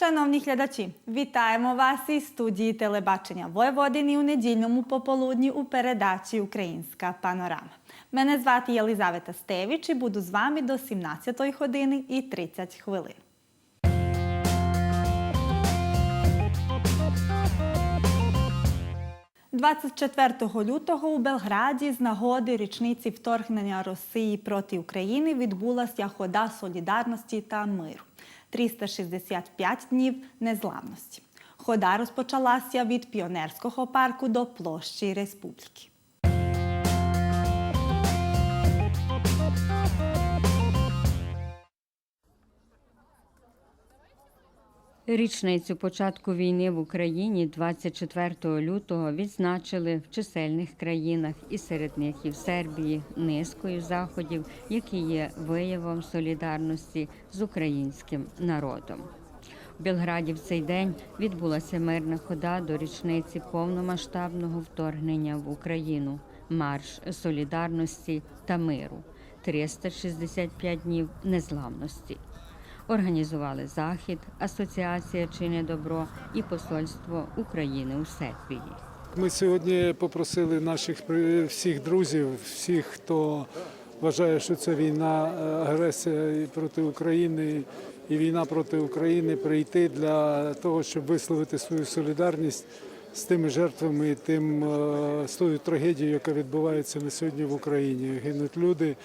Шановні глядачі, вітаємо вас із студії телебачення Войводини у недільному пополудні у передачі Українська панорама. Мене звати Єлизавета Стевич і буду з вами до 17 години і 30 хвилин. – 24 лютого у Белграді з нагоди річниці вторгнення Росії проти України відбулася хода солідарності та миру. 365 днів незламності. Хода розпочалася від піонерського парку до площі Республіки. Річницю початку війни в Україні 24 лютого відзначили в чисельних країнах, і серед них і в Сербії низкою заходів, які є виявом солідарності з українським народом. У Белграді в цей день відбулася мирна хода до річниці повномасштабного вторгнення в Україну, марш солідарності та миру, 365 днів незламності. Організували захід, Асоціація Чине добро і Посольство України у Сербії. Ми сьогодні попросили наших всіх друзів, всіх, хто вважає, що це війна, е, агресія проти України і війна проти України, прийти для того, щоб висловити свою солідарність з тими жертвами, тим е, з тою трагедією, яка відбувається на сьогодні в Україні. Гинуть люди,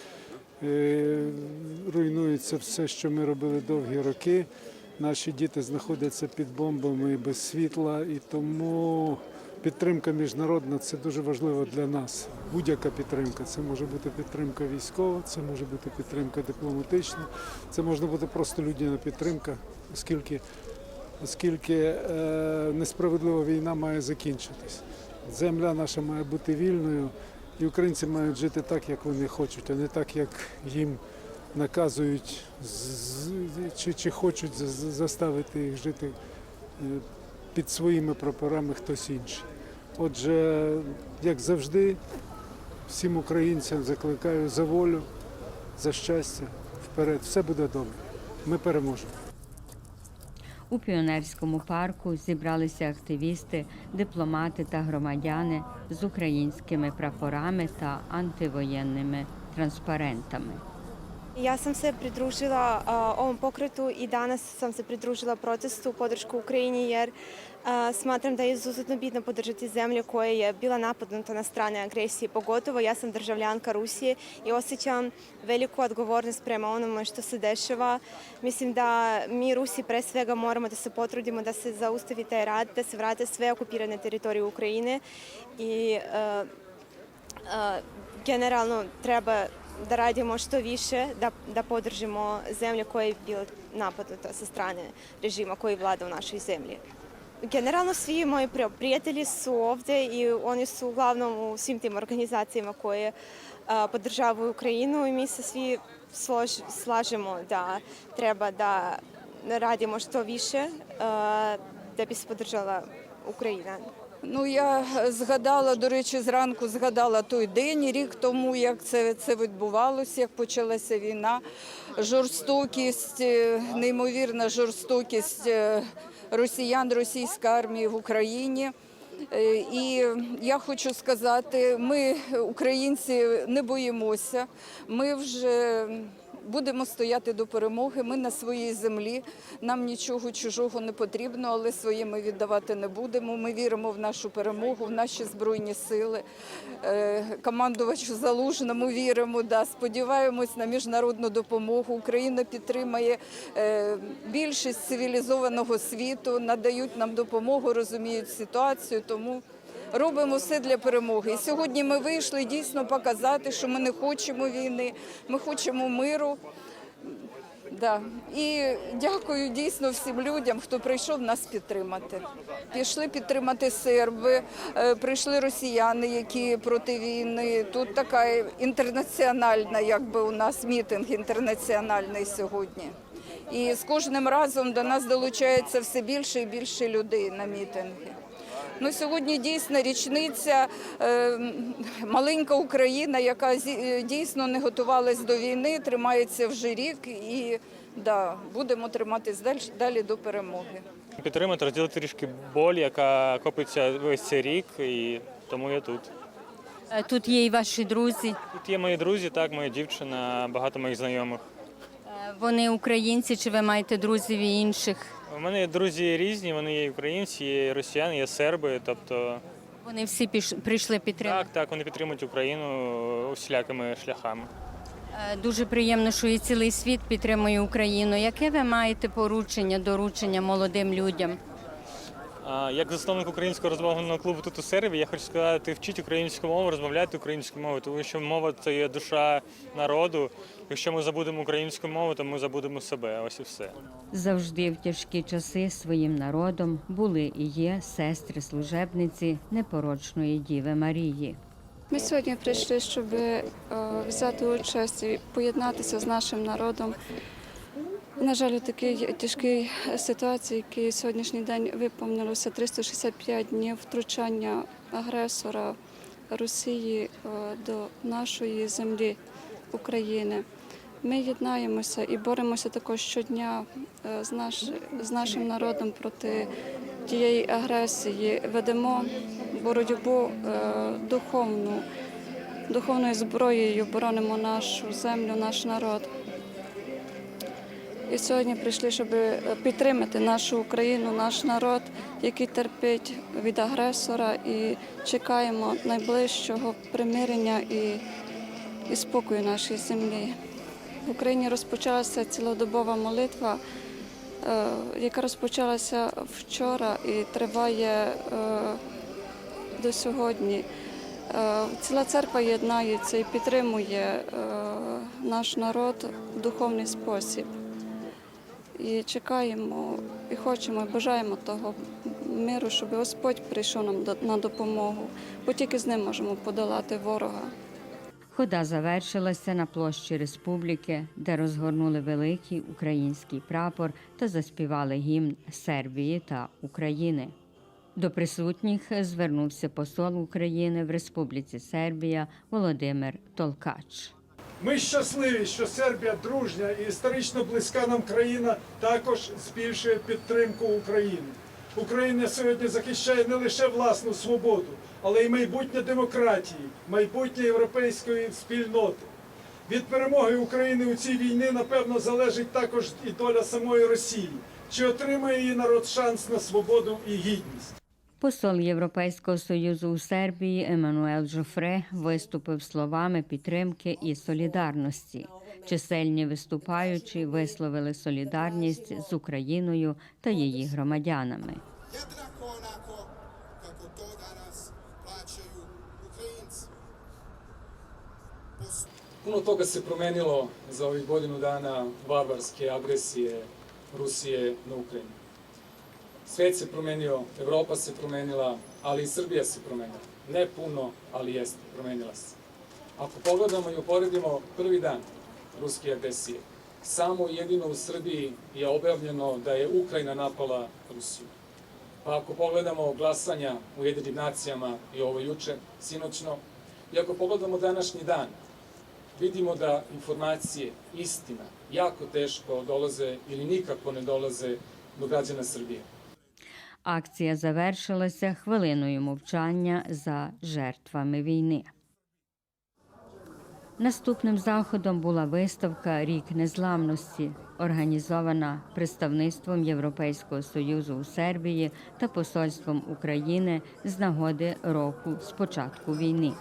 руйнується все, що ми робили довгі роки. Наші діти знаходяться під бомбами і без світла, і тому підтримка міжнародна це дуже важливо для нас. Будь-яка підтримка. Це може бути підтримка військова, це може бути підтримка дипломатична, це може бути просто людяна підтримка, оскільки, оскільки е, несправедлива війна має закінчитись. Земля наша має бути вільною, і українці мають жити так, як вони хочуть, а не так, як їм наказують чи, чи хочуть за- за- заставити їх жити е, під своїми прапорами хтось інший. Отже, як завжди, всім українцям закликаю за волю, за щастя, вперед. Все буде добре. Ми переможемо. У піонерському парку зібралися активісти, дипломати та громадяни з українськими прапорами та антивоєнними транспарентами. Pridružila a, ovom pokretu i danas sam se pridružila protestu u podršku Ukrajini jer a, smatram da je izuzetno bitno podržati zemlju koja je bila napadnuta na strane agresije. Pogotovo ja sam državljanka Rusije i osjećam veliku odgovornost prema onome što se dešava. Mislim da mi Rusi pre svega moramo da se potrudimo da se zaustavi taj rad, da se vrate sve okupirane teritorije Ukrajine i a, generalno treba da radimo što više, da, da podržimo zemlju koja je bila napadnuta sa strane režima koji vlada u našoj zemlji. Pri- prijatelji su ovde i oni su uglavnom u svim tim organizacijama koje a, podržavaju Ukrajinu i mi se svi slož, slažemo da treba da radimo što više a, da bi se podržala Ukrajina. Ну, я згадала, до речі, зранку згадала той день, рік тому, як це, це відбувалося, як почалася війна. Жорстокість, е, неймовірна жорстокість е, росіян, російської армії в Україні. Е, І я хочу сказати, ми, українці, не боїмося. Ми вже будемо стояти до перемоги. Ми на своїй землі. Нам нічого чужого не потрібно, але своє ми віддавати не будемо. Ми віримо в нашу перемогу, в наші збройні сили. Е, Командувачу залужному віримо. Да, сподіваємось на міжнародну допомогу. Україна підтримає е, більшість цивілізованого світу, надають нам допомогу, розуміють ситуацію. Тому робимо все для перемоги. І сьогодні ми вийшли дійсно показати, що ми не хочемо війни, ми хочемо миру. Да. І дякую дійсно всім людям, хто прийшов нас підтримати. Пішли підтримати серби, е, прийшли росіяни, які проти війни. Тут така інтернаціональна, якби у нас мітинг інтернаціональний сьогодні. І з кожним разом до нас долучається все більше і більше людей на мітинги. Ну, сьогодні дійсно річниця е, маленька Україна, яка е, дійсно не готувалась до війни, тримається вже рік. І Да, будемо триматись далі, далі до перемоги. Підтримати, розділити трішки боль, яка копиться весь цей рік, і тому я тут. Е, Тут є і ваші друзі. Тут є мої друзі, так, моя дівчина, багато моїх знайомих. Вони українці, чи ви маєте друзів і інших? У мене є друзі різні, вони є українці, є росіяни, є серби. Тобто, Вони всі піш... прийшли підтримати. так, так, вони підтримують Україну усілякими шляхами. Е, Дуже приємно, що і цілий світ підтримує Україну. Яке ви маєте поручення, доручення молодим людям? Як засновник українського розмовного клубу тут у Сербії, я хочу сказати, вчіть українську мову, розмовляйте українською мовою, тому що мова це є душа народу. Якщо ми забудемо українську мову, то ми забудемо себе. Ось і все. Завжди в тяжкі часи своїм народом були і є сестри служебниці непорочної Діви Марії. Ми сьогодні прийшли, щоб е, взяти участь і поєднатися з нашим народом. На жаль, у такій тяжкій ситуації, який сьогоднішній день виповнилося 365 днів втручання агресора Росії е, до нашої землі України. Ми єднаємося і боремося також щодня е, з, наш, з нашим народом проти тієї агресії. Ведемо боротьбу е, духовну, духовною зброєю боронимо нашу землю, наш народ. І сьогодні прийшли, щоб підтримати нашу Україну, наш народ, який терпить від агресора, і чекаємо найближчого примирення і, і спокою нашій землі. В Україні розпочалася цілодобова молитва, е, яка розпочалася вчора і триває е, до сьогодні. Е, Ціла церква єднається і підтримує е, наш народ в духовний спосіб. І чекаємо, і хочемо, і бажаємо того миру, щоб Господь прийшов нам на допомогу, бо тільки з ним можемо подолати ворога. Хода завершилася на площі Республіки, де розгорнули великий український прапор та заспівали гімн Сербії та України. До присутніх звернувся посол України в Республіці Сербія Володимир Толкач. Ми щасливі, що Сербія дружня і історично близька нам країна також збільшує підтримку України. Україна сьогодні захищає не лише власну свободу, але й майбутнє демократії, майбутнє європейської спільноти. Від перемоги України у цій війні, напевно, залежить також і доля самої Росії. Чи отримає її народ шанс на свободу і гідність? Посол Європейського союзу у Сербії Еммануел Жофре виступив словами підтримки і солідарності. Чисельні виступаючі висловили солідарність з Україною та її громадянами. Puno toga se promenilo za ovih godinu dana barbarske agresije Rusije na Ukrajinu. Svet se promenio, Evropa se promenila, ali i Srbija se promenila. Ne puno, ali jeste, promenila se. Ako pogledamo i uporedimo prvi dan ruske agresije, samo jedino u Srbiji je objavljeno da je Ukrajina napala Rusiju. Pa ako pogledamo glasanja u jedinim nacijama i ovo juče, sinoćno, i ako pogledamo današnji dan, vidimo da informacije, istina, jako teško dolaze ili nikako ne dolaze do građana Srbije. Акція завершилася хвилиною мовчання за жертвами війни. Наступним заходом була виставка Рік незламності, організована представництвом Європейського союзу у Сербії та посольством України з нагоди року з початку війни.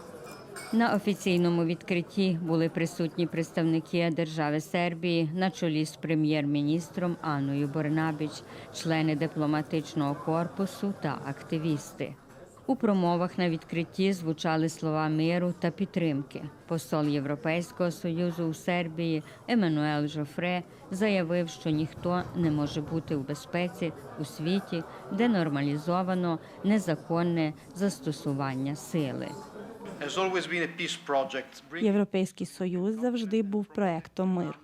На офіційному відкритті були присутні представники держави Сербії на чолі з прем'єр-міністром Анною Борнабіч, члени дипломатичного корпусу та активісти. У промовах на відкритті звучали слова миру та підтримки. Посол Європейського союзу у Сербії Еммануел Жофре заявив, що ніхто не може бути у безпеці у світі, де нормалізовано незаконне застосування сили. Європейський союз завжди був проектом миру.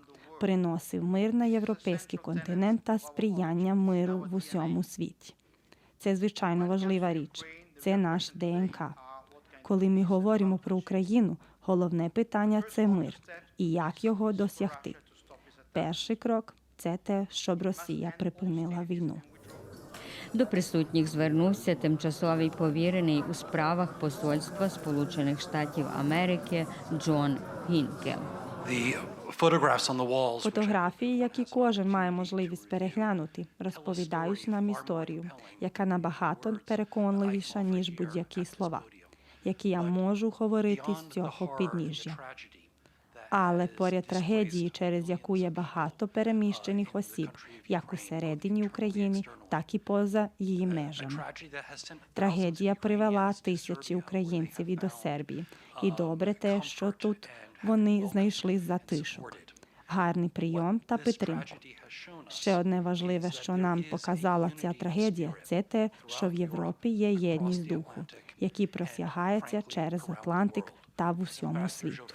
Приносив мир на європейський континент та сприяння миру в усьому світі. Це звичайно важлива річ. Це наш ДНК. Коли ми говоримо про Україну, головне питання це мир і як його досягти. Перший крок це те, щоб Росія припинила війну. До присутніх звернувся тимчасовий повірений у справах Посольства Сполучених Штатів Америки Джон Гінкел. Фотографії, які кожен має можливість переглянути, розповідають нам історію, яка набагато переконливіша ніж будь-які слова, які я можу говорити з цього підніжжя. Але поряд трагедії, через яку є багато переміщених осіб, як усередині України, так і поза її межами. Трагедія привела тисячі українців і до Сербії. І добре те, що тут вони знайшли затишок, гарний прийом та підтримку. Ще одне важливе, що нам показала ця трагедія, це те, що в Європі є єдність духу, який просягається через Атлантик та в усьому світу.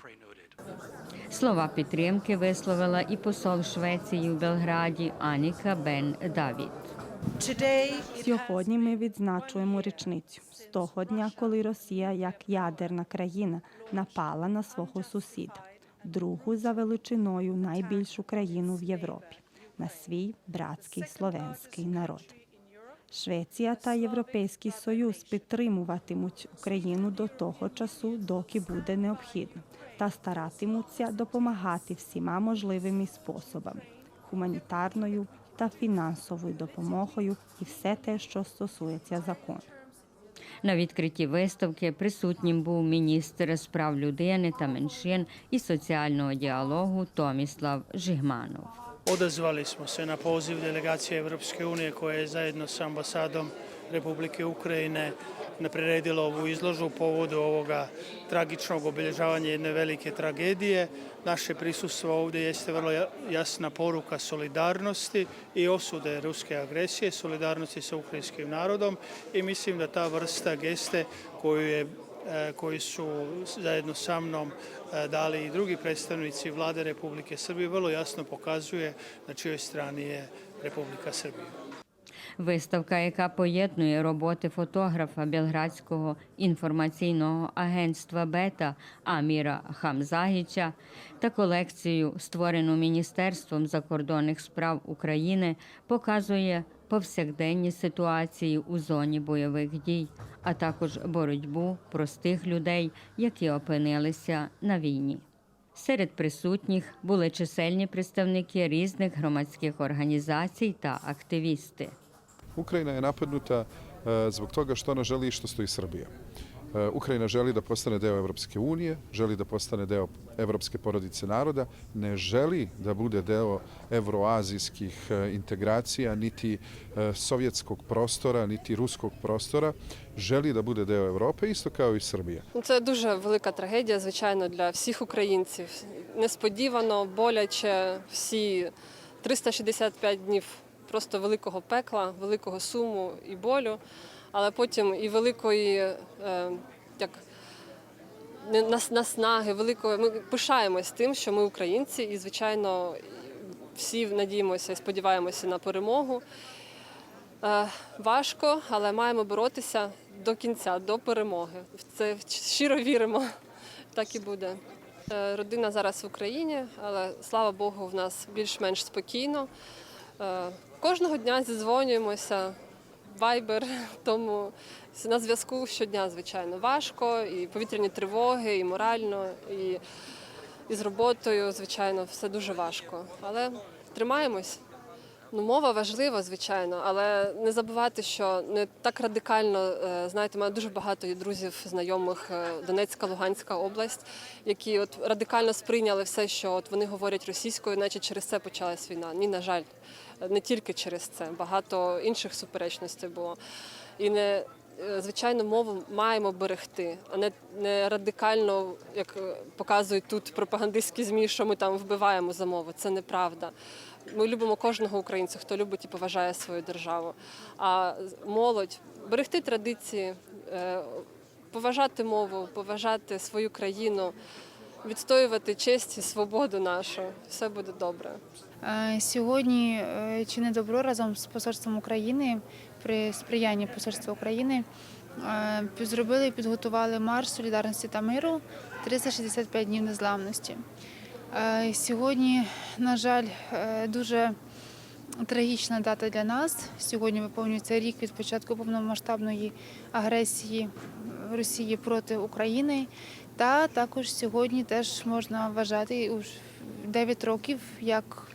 Слова підтримки висловила і посол Швеції в Белграді Аніка Бен Давід. Сьогодні ми відзначуємо річницю з того дня, коли Росія, як ядерна країна, напала на свого сусіда, другу за величиною найбільшу країну в Європі, на свій братський словенський народ. Швеція та Європейський Союз підтримуватимуть Україну до того часу, доки буде необхідно, та старатимуться допомагати всіма можливими способами гуманітарною та фінансовою допомогою і все те, що стосується закону. На відкритті виставки присутнім був міністр справ людини та меншин і соціального діалогу Томіслав Жигманов. Odazvali smo se na poziv delegacije Evropske unije koja je zajedno sa ambasadom Republike Ukrajine priredila ovu izložbu povodu ovoga tragičnog obilježavanja jedne velike tragedije. Naše prisustvo ovdje jeste vrlo ja- jasna poruka solidarnosti i osude ruske agresije, solidarnosti sa ukrajinskim narodom i mislim da ta vrsta geste koju je koji su zajedno sa mnom e, dali i drugi predstavnici vlade Republike Srbije vrlo jasno pokazuje na čijoj strani je Republika Srbija. Виставка, яка поєднує роботи фотографа Белградського інформаційного агентства Бета Аміра Хамзагіча та колекцію, створену Міністерством закордонних справ України, показує повсякденні ситуації у зоні бойових дій, а також боротьбу простих людей, які опинилися на війні. Серед присутніх були чисельні представники різних громадських організацій та активісти. Україна є нападнута e, того, що što жалі što stoji Srbija. E, Ukrajina želi da postane deo Evropske unije, želi da postane deo evropske porodice naroda, ne želi da bude deo evroazijskih e, integracija, niti e, sovjetskog prostora, niti ruskog prostora, bude deo Evrope, isto kao i Srbija. Ну, Це дуже велика трагедія, звичайно, для всіх українців. Несподівано, боляче, всі 365 днів просто великого пекла, великого суму і болю, але потім і великої е, як, наснаги, великої. Ми пишаємось тим, що ми українці, і, звичайно, всі надіємося і сподіваємося на перемогу. Е, Важко, але маємо боротися до кінця, до перемоги. В це щиро віримо. Так і буде. Е, Родина зараз в Україні, але слава Богу, в нас більш-менш спокійно. Кожного дня зідзвонюємося, вайбер, тому на зв'язку щодня, звичайно, важко, і повітряні тривоги, і морально, і, і з роботою, звичайно, все дуже важко. Але тримаємось. Ну, мова важлива, звичайно, але не забувати, що не так радикально, е, знаєте, мене дуже багато друзів, знайомих е, Донецька, Луганська область, які от радикально сприйняли все, що от вони говорять російською, наче через це почалась війна. Ні, на жаль, не тільки через це, багато інших суперечностей було. І не е, звичайно мову маємо берегти, а не, не радикально, як е, показують тут пропагандистські змі, що ми там вбиваємо за мову. Це неправда. Ми любимо кожного українця, хто любить і поважає свою державу. А молодь берегти традиції, е, поважати мову, поважати свою країну, відстоювати честь і свободу нашу. Все буде добре. Е, Сьогодні е, «Чини добро разом з посольством України при сприянні посольства України е, зробили і підготували марш солідарності та миру 365 днів незламності. Сьогодні, на жаль, дуже трагічна дата для нас. Сьогодні виповнюється рік від початку повномасштабної агресії Росії проти України. Та також сьогодні теж можна вважати уж 9 років, як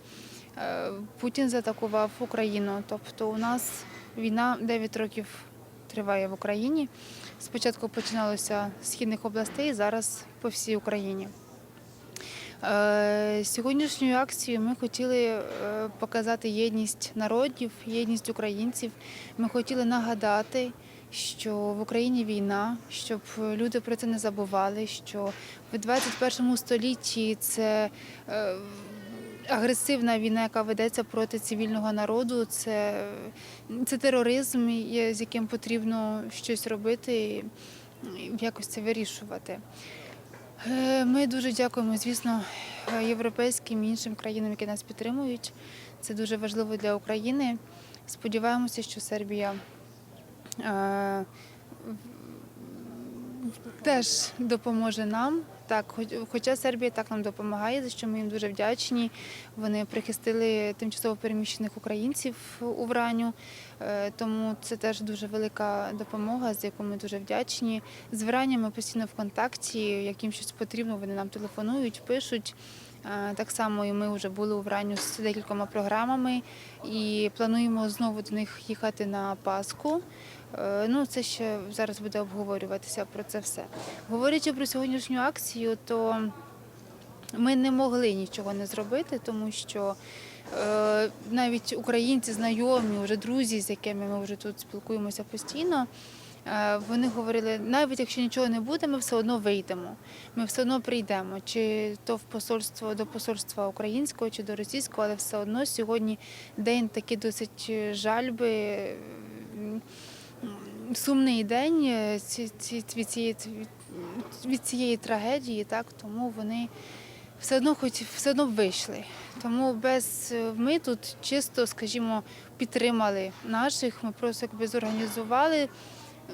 е, Путін заатакував Україну. Тобто у нас війна 9 років триває в Україні. Спочатку починалося з східних областей, зараз по всій Україні. Е, Сьогоднішньою акцією ми хотіли е, показати єдність народів, єдність українців. Ми хотіли нагадати, що в Україні війна, щоб люди про це не забували, що в 21 столітті це е, агресивна війна, яка ведеться проти цивільного народу, це, це тероризм, з яким потрібно щось робити і якось це вирішувати. Е, Ми дуже дякуємо, звісно, європейським і іншим країнам, які нас підтримують. Це дуже важливо для України. Сподіваємося, що Сербія теж допоможе нам. Так, хоч- хоча Сербія так нам допомагає, за що ми їм дуже вдячні. Вони прихистили тимчасово переміщених українців у Враню, е, тому це теж дуже велика допомога, за яку ми дуже вдячні. З Вранням ми постійно в контакті, як їм щось потрібно, вони нам телефонують, пишуть. Е, Так само і ми вже були у Враню з декількома програмами і плануємо знову до них їхати на Пасху. Е, Ну, це ще зараз буде обговорюватися про це все. Говорячи про сьогоднішню акцію, то ми не могли нічого не зробити, тому що е, навіть українці, знайомі, вже друзі, з якими ми вже тут спілкуємося постійно. е, Вони говорили, навіть якщо нічого не буде, ми все одно вийдемо. Ми все одно прийдемо, чи то в посольство до посольства українського, чи до російського, але все одно сьогодні день такий досить жальби. Сумний день е, ці- від цієї, від цієї трагедії, так тому вони все одно хоч все одно вийшли. Тому без е, ми тут чисто, скажімо, підтримали наших. Ми просто якби зорганізували,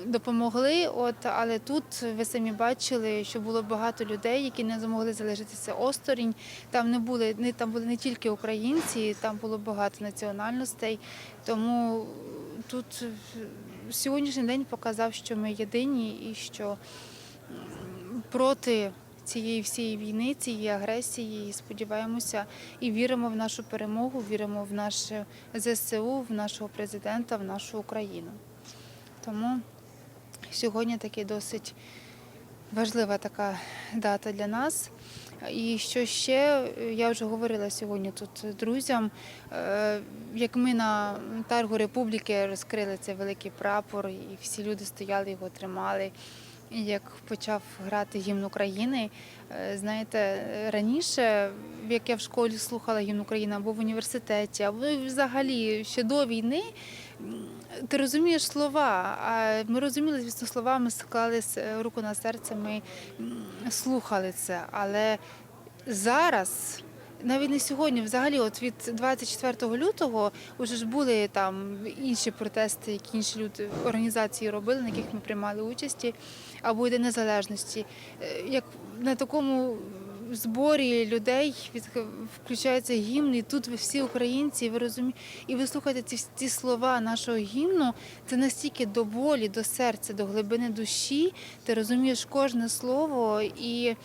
допомогли. От але тут ви самі бачили, що було багато людей, які не змогли залишитися осторонь. Там не були не там були не тільки українці, там було багато національностей. Тому тут сьогоднішній день показав, що ми єдині і що проти цієї всієї війни, цієї агресії. Сподіваємося і віримо в нашу перемогу, віримо в наше ЗСУ, в нашого президента, в нашу Україну. Тому сьогодні такий досить важлива така дата для нас. І що ще, я вже говорила сьогодні тут друзям, е, як ми на Таргу Республіки розкрили цей великий прапор, і всі люди стояли, його тримали. І як почав грати гімн України, е, знаєте, раніше, як я в школі слухала гімн України або в університеті, або взагалі ще до війни, ти розумієш слова. А ми розуміли, звісно, слова, ми склали руку на серце, ми слухали це. Але зараз. Навіть не сьогодні, взагалі, от від 24 лютого вже ж були там інші протести, які інші люди організації робили, на яких ми приймали участі, або День незалежності. Е, Як на такому зборі людей від включається гімн, і тут ви всі українці, і ви розумієте, і ви слухаєте ці, ці слова нашого гімну. Це настільки до болі, до серця, до глибини душі. Ти розумієш кожне слово і.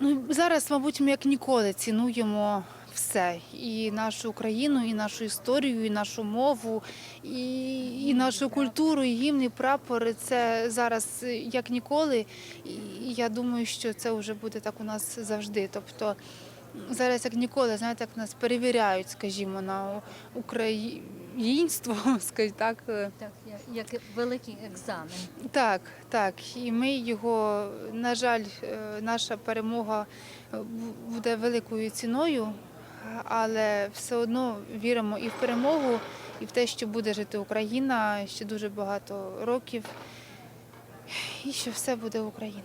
Ну, зараз, мабуть, ми як ніколи цінуємо все. І нашу Україну, і нашу історію, і нашу мову, і, і нашу культуру, і гімн, і прапори. Це зараз як ніколи. І я думаю, що це вже буде так у нас завжди. Тобто зараз як ніколи, знаєте, як нас перевіряють, скажімо, на українство, скажімо так. Так, як великий екзамен. Так, так. І ми його, на жаль, е, наша перемога буде великою ціною, але все одно віримо і в перемогу, і в те, що буде жити Україна ще дуже багато років, і що все буде Україна.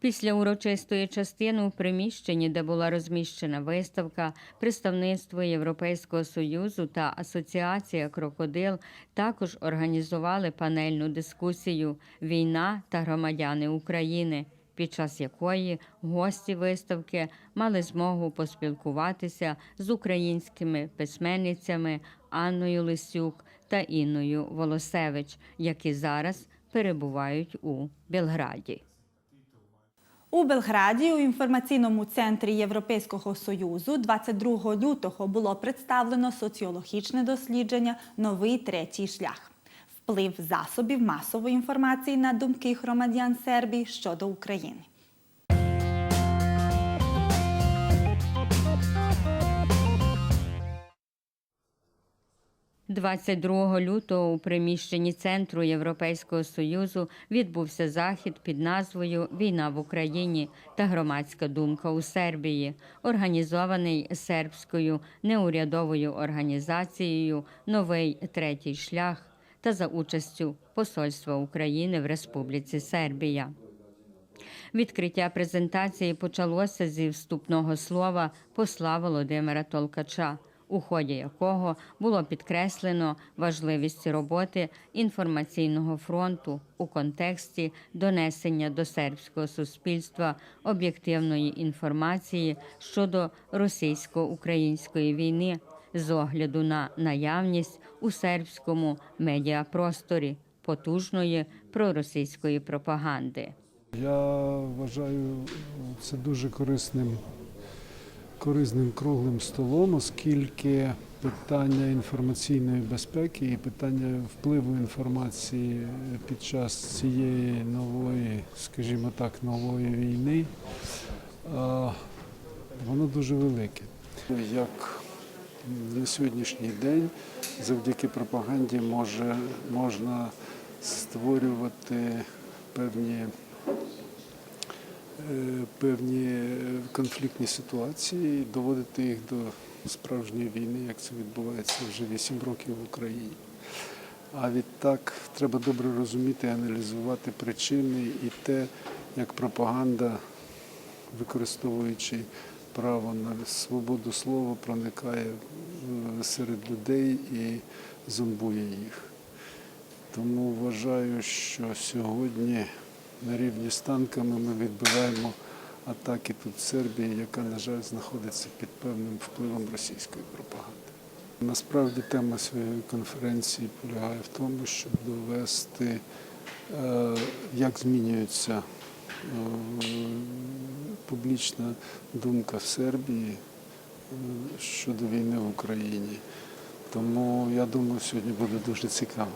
Після урочистої частини у приміщенні, де була розміщена виставка, представництво Європейського союзу та Асоціація Крокодил також організували панельну дискусію Війна та громадяни України. Під час якої гості виставки мали змогу поспілкуватися з українськими письменницями Анною Лисюк та Інною Волосевич, які зараз перебувають у Белграді. У Белграді у інформаційному центрі Європейського союзу 22 лютого було представлено соціологічне дослідження Новий третій шлях. Вплив засобів масової інформації на думки громадян Сербії щодо України. 22 лютого у приміщенні Центру Європейського Союзу відбувся захід під назвою Війна в Україні та громадська думка у Сербії, організований сербською неурядовою організацією Новий третій шлях та за участю Посольства України в Республіці Сербія. Відкриття презентації почалося зі вступного слова посла Володимира Толкача, у ході якого було підкреслено важливість роботи інформаційного фронту у контексті донесення до сербського суспільства об'єктивної інформації щодо російсько-української війни з огляду на наявність у сербському медіапросторі потужної проросійської пропаганди. Я вважаю це дуже корисним, корисним круглим столом, оскільки питання інформаційної безпеки і питання впливу інформації під час цієї нової, скажімо так, нової війни, воно дуже велике. Як на сьогоднішній день завдяки пропаганді може, можна створювати певні е, певні конфліктні ситуації, і доводити їх до справжньої війни, як це відбувається вже 8 років в Україні. А відтак треба добре розуміти, аналізувати причини і те, як пропаганда, використовуючи право на свободу слова, проникає е, серед людей і зомбує їх. Тому вважаю, що сьогодні на рівні з танками ми відбиваємо атаки тут Сербії, яка, на жаль, знаходиться під певним впливом російської пропаганди. Насправді тема цієї конференції полягає в тому, щоб довести, е, як змінюється е, публічна думка Сербії е, щодо війни в Україні. Тому я думаю, сьогодні буде дуже цікаво.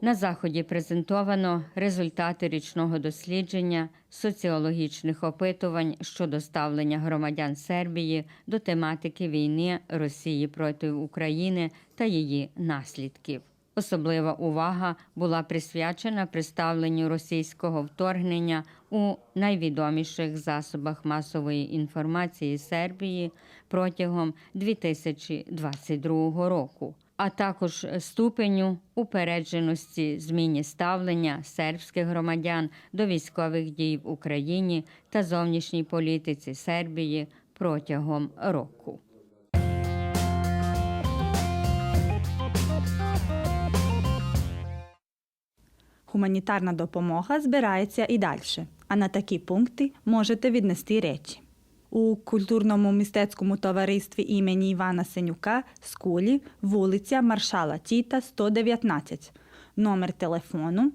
На заході презентовано результати річного дослідження соціологічних опитувань щодо ставлення громадян Сербії до тематики війни Росії проти України та її наслідків. Особлива увага була присвячена представленню російського вторгнення у найвідоміших засобах масової інформації Сербії протягом 2022 року а також ступеню упередженості зміні ставлення сербських громадян до військових дій в Україні та зовнішній політиці Сербії протягом року. Гуманітарна допомога збирається і далі, а на такі пункти можете віднести речі. У культурному мистецькому товаристві імені Івана Сенюка Скулі, вулиця Маршала Тіта, 119, номер телефону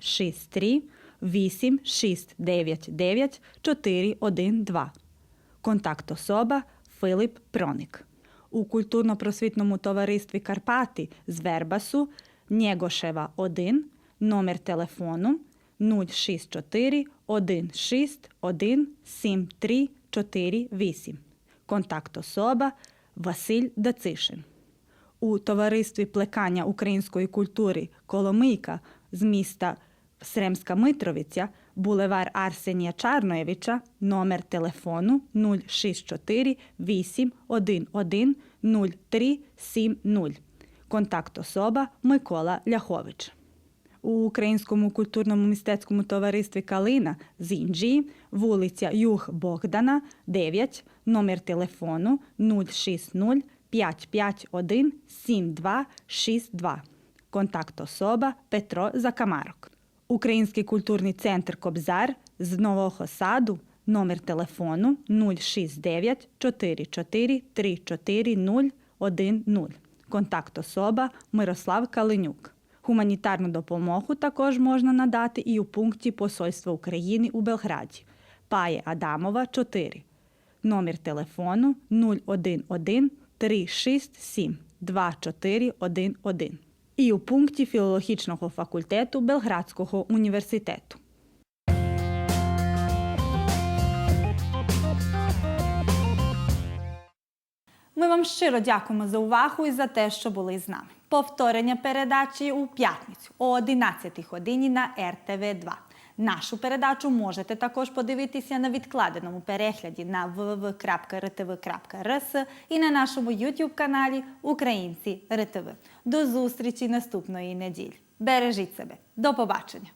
063 8699 412. Контакт особа Филип Проник. У культурно-просвітному товаристві Карпати з Вербасу Нєгошева 1, номер телефону 064 161 7348. Контакт особа Василь Дацишин. У товаристві плекання української культури Коломийка з міста Сремська Митровиця, булевар Арсенія Чарноєвича, номер телефону 064 811 0370. Контакт особа Микола Ляхович. У Українському культурному мистецькому товаристві Калина з Інджії, вулиця Юг Богдана, 9, номер телефону 060 551 7262. Контакт особа Петро Закамарок. Український культурний центр Кобзар З Нового Саду номер телефону 069 44 34 010. Контакт особа Мирослав Калинюк. Гуманітарну допомогу також можна надати і у пункті Посольства України у Белграді. Пає Адамова 4. Номер телефону 011 367 2411 і у пункті філологічного факультету Белградського університету. Ми вам щиро дякуємо за увагу і за те, що були з нами. Повторення передачі у п'ятницю о 11 годині на РТВ 2 Нашу передачу можете також подивитися на відкладеному перегляді на www.rtv.rs і на нашому YouTube каналі Українці РТВ. До зустрічі наступної неділі. Бережіть себе. До побачення!